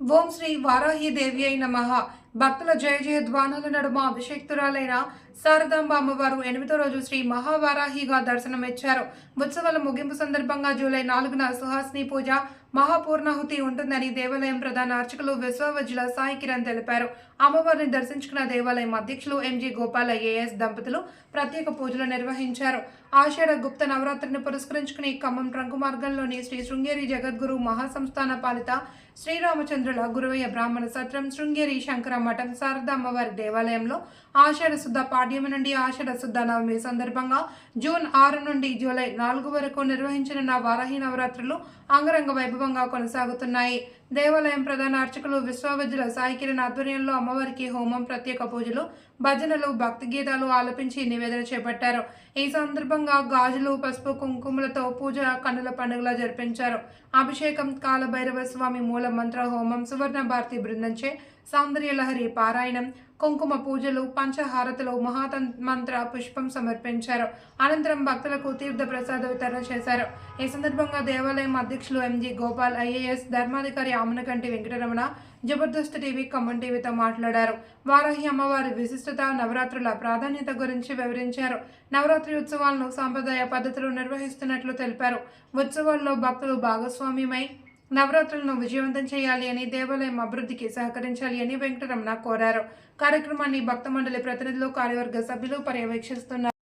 ఓం శ్రీ వారాహి దేవి అయిన మహా భక్తుల జయ జయ ధ్వానాల నడుమ అభిషేక్తురాలైన శారదాంబ అమ్మవారు ఎనిమిదో రోజు శ్రీ మహావారాహిగా దర్శనమిచ్చారు. ఉత్సవాల ముగింపు సందర్భంగా జూలై నాలుగున సుహాసిని పూజ మహాపూర్ణాహుతి ఉంటుందని దేవాలయం ప్రధాన అర్చకులు విశ్వవజ్జుల సాయి కిరణ్ తెలిపారు. అమ్మవారిని దర్శించుకున్న దేవాలయం అధ్యక్షులు ఎంజీ గోపాల ఏఎస్ దంపతులు ప్రత్యేక పూజలు నిర్వహించారు. ఆషాఢ గుప్త నవరాత్రిని పురస్కరించుకుని ఖమ్మం ట్రంకు మార్గంలోని శ్రీ శృంగేరి జగద్గురు మహాసంస్థాన పాలిత శ్రీరామచంద్రుల గురువయ్య బ్రాహ్మణ సత్రం శృంగేరి శంకర మఠం శారద అమ్మవారి దేవాలయంలో ఆషాఢ శుద్ధ పాడ్యమి నుండి ఆషాఢ శుద్ధ నవమి సందర్భంగా జూన్ ఆరు నుండి జూలై నాలుగు వరకు నిర్వహించిన వారాహి నవరాత్రులు అంగరంగ వైభవంగా కొనసాగుతున్నాయి. దేవాలయం ప్రధాన అర్చకులు విశ్వవిద్యుల సాయి కిరణ్ ఆధ్వర్యంలో అమ్మవారికి హోమం ప్రత్యేక పూజలు భజనలు భక్తి గీతాలు ఆలపించి నివేదన చేపట్టారు. ఈ సందర్భంగా గాజులు పసుపు కుంకుమలతో పూజ కన్నుల పండుగలా జరిపించారు. అభిషేకం కాలభైరవ స్వామి మూల మంత్ర హోమం సువర్ణ భారతి బృందంచే సౌందర్య లహరి పారాయణం కుంకుమ పూజలు పంచహారతులు మహాతంత్ర పుష్పం సమర్పించారు. అనంతరం భక్తులకు తీర్థ ప్రసాద వితరణ చేశారు. ఈ సందర్భంగా దేవాలయం అధ్యక్షులు ఎంజీ గోపాల్ ఐఏఎస్ ధర్మాధికారి ఆమనకంటి వెంకటరమణ జబర్దస్త్ టీవీ ఖమ్మం టీవీతో మాట్లాడారు. వారాహి అమ్మవారి విశిష్టత నవరాత్రుల ప్రాధాన్యత గురించి వివరించారు. నవరాత్రి ఉత్సవాలను సాంప్రదాయ పద్ధతులు నిర్వహిస్తున్నట్లు తెలిపారు. ఉత్సవాల్లో భక్తులు భాగస్వామ్యమై నవరాత్రులను విజయవంతం చేయాలి అని దేవాలయం అభివృద్ధికి సహకరించాలి అని వెంకటరమణ కోరారు. కార్యక్రమాన్ని భక్త మండలి ప్రతినిధులు కార్యవర్గ సభ్యులు పర్యవేక్షిస్తున్నారు.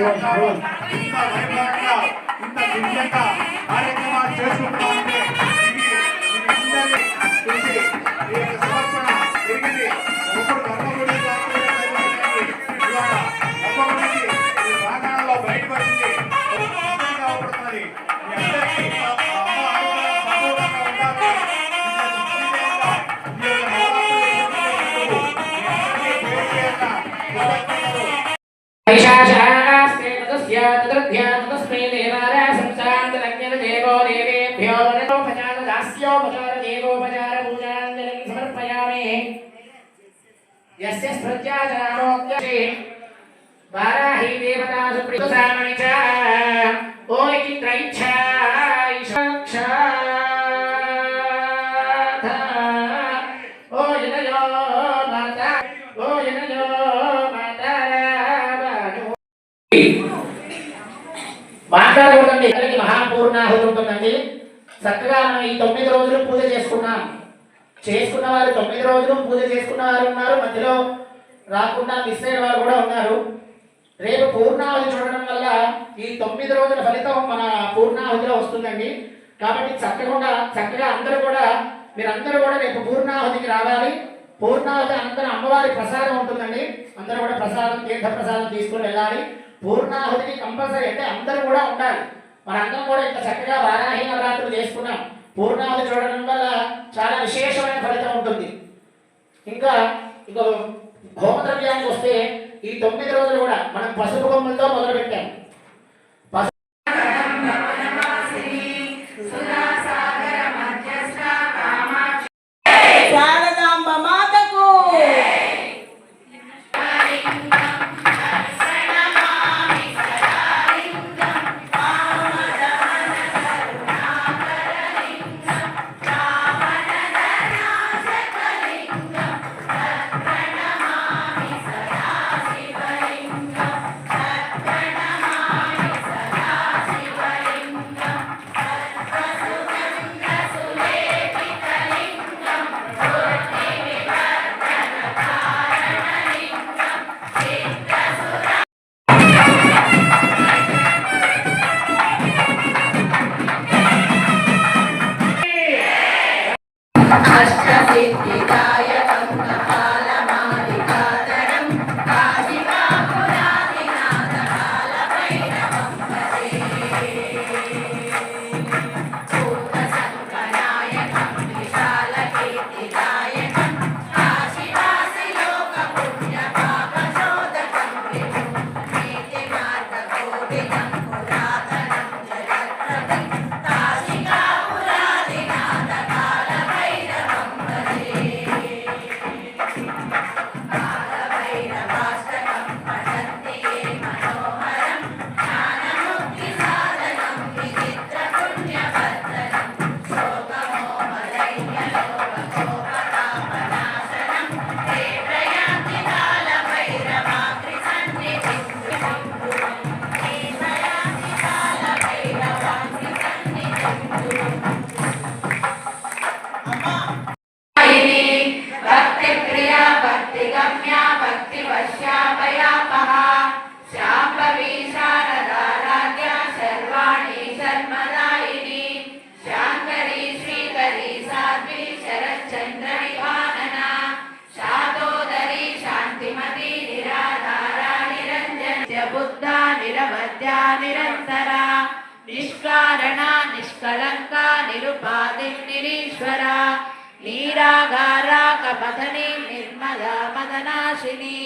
ఇంత వైభవంగా ఇంత దివ్యంగా కార్యక్రమాలు చేసుకుంటున్నామంటే యస్య స్మృత్యాచరామోక్యే వారాహి దేవతా సుప్రీతసామణి చ ఓ చిత్రైచ్ఛా ఓ జనయో మాత ఓ జనయో మాత మాట్లాడకూడదండి ఇక్కడికి మహాపూర్ణాహుతి ఉంటుందండి చక్కగా మనం ఈ తొమ్మిది రోజులు పూజ చేసుకున్నాం. చేసుకున్న వారు తొమ్మిది రోజులు పూజ చేసుకున్న వారు ఉన్నారు. మధ్యలో రాకుండా మిస్ అయిన వారు కూడా ఉన్నారు. రేపు పూర్ణావధి చూడడం వల్ల ఈ తొమ్మిది రోజుల ఫలితం మన పూర్ణావధిలో వస్తుందండి. కాబట్టి చక్కగా చక్కగా అందరూ కూడా మీరందరూ కూడా రేపు పూర్ణావధికి రావాలి. పూర్ణాహుతి అనంతరం అమ్మవారి ప్రసాదం ఉంటుందండి. అందరూ కూడా ప్రసాదం తీర్థ ప్రసాదం తీసుకొని వెళ్ళాలి. పూర్ణాహుతికి కంపల్సరీ అంటే అందరూ కూడా ఉండాలి. మనందరం కూడా ఇంత చక్కగా వారాహి నవరాత్రులు చేసుకున్నాం. పూర్ణాలు చూడడం వల్ల చాలా విశేషమైన ఫలితం ఉంటుంది. ఇంకా ఇంకో హోమద్రవ్యానికి వస్తే ఈ తొమ్మిది రోజులు కూడా మనం పసుపు కొమ్ములతో మొదలుపెట్టాము Thank you. మధ్యా నిరంతర నిష్కారణ నిష్కలంక నిరుపాధి నిరీశ్వర నీరాగారాకపథని నిర్మల మదనాశిని